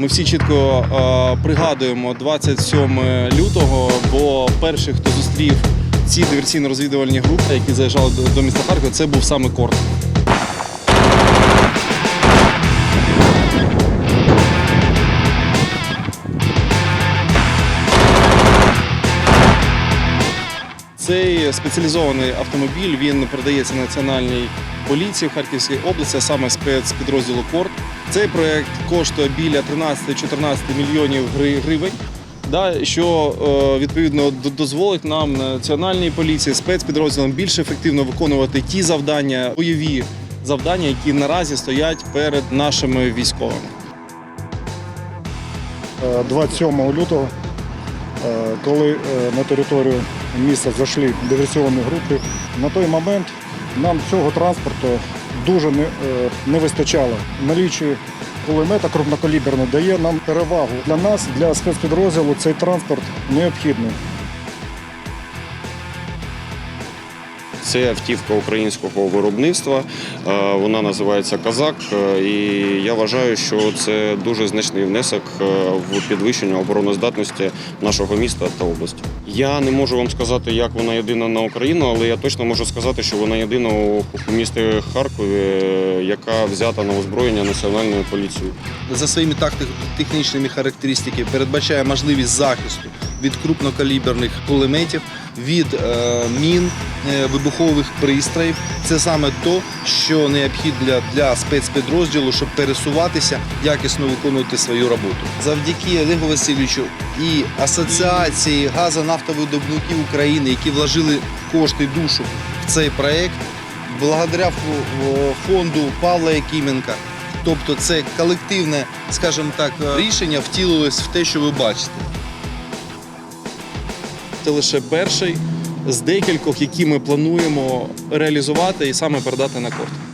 Ми всі чітко е, пригадуємо 27 лютого, бо перший, хто зустрів ці диверсійно-розвідувальні групи, які заїжджали до, до міста Харкова, це був саме Корт. Цей спеціалізований автомобіль він передається Національній поліції в Харківській області, а саме спецпідрозділу Корт. Цей проект коштує біля 13-14 мільйонів гривень. Да, що е, відповідно дозволить нам національній поліції спецпідрозділам більш ефективно виконувати ті завдання, бойові завдання, які наразі стоять перед нашими військовими. Е, 27 лютого, е, коли е, на територію міста зайшли диверсіонні групи, на той момент нам цього транспорту дуже не, е, не вистачало. Налічі кулемета крупнокаліберно дає нам перевагу. Для нас, для спецпідрозділу, цей транспорт необхідний. Це автівка українського виробництва. Е, Вона називається Казак. е, І я вважаю, що це дуже значний внесок е, в підвищення обороноздатності нашого міста та області. Я не можу вам сказати, як вона єдина на Україну, але я точно можу сказати, що вона єдина у місті Харкові, яка взята на озброєння національною поліцією. за своїми технічними характеристиками передбачає можливість захисту від крупнокаліберних кулеметів, від е, мін, е, вибухових пристроїв. Це саме то, що необхідно для, спецпідрозділу, щоб пересуватися, якісно виконувати свою роботу. Завдяки Олегу Васильовичу і Асоціації газонафтовидобувників України, які вложили кошти душу в цей проект, благодаря фонду Павла Якименка. Тобто це колективне, скажімо так, рішення втілилось в те, що ви бачите. Це лише перший з декількох, які ми плануємо реалізувати і саме передати на корт.